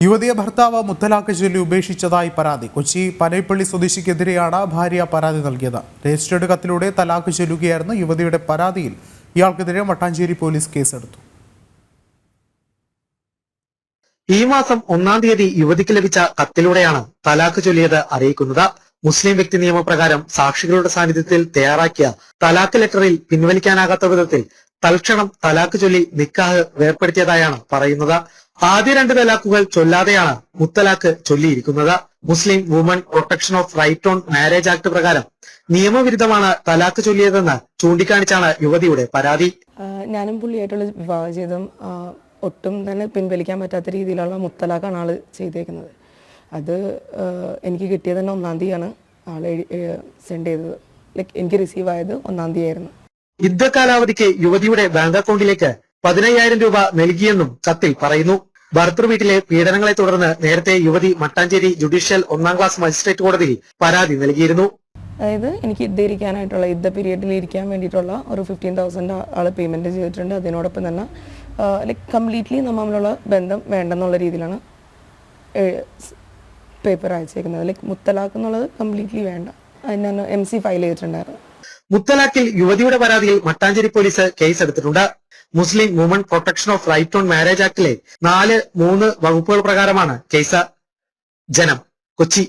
യുവതിയെ ഭർത്താവ് മുത്തലാഖ് ചൊല്ലി ഉപേക്ഷിച്ചതായി പരാതി. കൊച്ചി പനൈപ്പള്ളി സ്വദേശിക്കെതിരെയാണ് ഭാര്യ പരാതി നൽകിയത്. രജിസ്റ്റേർഡ് കത്തിലൂടെ തലാഖ് ചൊല്ലുകയായിരുന്നു യുവതിയുടെ പരാതിയിൽ ഇയാൾക്കെതിരെ മട്ടാഞ്ചേരി പോലീസ് കേസെടുത്തു. ഈ മാസം ഒന്നാം തീയതി യുവതിക്ക് ലഭിച്ച കത്തിലൂടെയാണ് തലാഖ് ചൊല്ലിയത് അറിയിക്കുന്നത്. മുസ്ലിം വ്യക്തി നിയമപ്രകാരം സാക്ഷികളുടെ സാന്നിധ്യത്തിൽ തയ്യാറാക്കിയ തലാഖ് ലെറ്ററിൽ പിൻവലിക്കാനാകാത്ത വിധത്തിൽ തൽക്ഷണം തലാഖ് ചൊല്ലി നിക്കാഹ് വേർപ്പെടുത്തിയതായാണ് പറയുന്നത്. ആദ്യ രണ്ട് തലാക്കുകൾ ചൊല്ലാതെയാണ് മുത്തലാക്ക് ചൊല്ലിയിരിക്കുന്നത്. Muslim woman protection of right on marriage act പ്രകാരം നിയമവിരുദ്ധമാണ് തലാഖ് ചൊല്ലിയതെന്ന് ചൂണ്ടിക്കാണിച്ചാണ് യുവതിയുടെ പരാതി. ഞാനും പുള്ളിയായിട്ടുള്ള വിവാഹ ചെയ്തും ഒട്ടും തന്നെ പിൻവലിക്കാൻ പറ്റാത്ത രീതിയിലുള്ള മുത്തലാഖാണ് ആൾ ചെയ്തേക്കുന്നത്. അത് എനിക്ക് കിട്ടിയത് തന്നെ ഒന്നാം തീയതിയാണ്. ആൾ സെൻഡ് ചെയ്തത്. ലൈക്ക് എനിക്ക് റിസീവ് ആയത് ഒന്നാം തീയതി ആയിരുന്നു യുദ്ധകാലാവധിക്ക് യുവതിയുടെ ബാങ്ക് അക്കൗണ്ടിലേക്ക് പതിനയ്യായിരം രൂപ നൽകിയെന്നും കത്തിൽ പറയുന്നു. ഭർത്തൃ വീട്ടിലെ പീഡനങ്ങളെ തുടർന്ന് നേരത്തെ യുവതി മട്ടാഞ്ചേരി ജുഡീഷ്യൽ ഒന്നാം ക്ലാസ് മജിസ്ട്രേറ്റ് കോടതിയിൽ പരാതി നൽകിയിരുന്നു. അതായത് എനിക്ക് യുദ്ധ ഇരിക്കാനായിട്ടുള്ള യുദ്ധ പീരീഡിൽ ഇരിക്കാൻ വേണ്ടിയിട്ടുള്ള ഒരു ഫിഫ്റ്റീൻ തൗസൻഡ് ആൾ പേയ്മെന്റ് ചെയ്തിട്ടുണ്ട്. അതിനോടൊപ്പം തന്നെ ലൈക്ക് കംപ്ലീറ്റ്ലി നമ്മളുള്ള ബന്ധം വേണ്ടെന്നുള്ള രീതിയിലാണ് പേപ്പർ അയച്ചേക്കുന്നത്. ലൈക് മുത്തലാഖ് എന്നുള്ളത് കംപ്ലീറ്റ്ലി വേണ്ട. ഞാൻ എം സി ഫയൽ ചെയ്തിട്ടുണ്ടായിരുന്നു. മുത്തലാഖിൽ യുവതിയുടെ പരാതിയിൽ മട്ടാഞ്ചേരി പോലീസ് കേസ് എടുത്തിട്ടുണ്ട്. Muslim woman protection of right on marriage ആക്ടിലെ നാല് മൂന്ന് വകുപ്പുകൾ പ്രകാരമാണ് കേസ് ജനം. കൊച്ചി.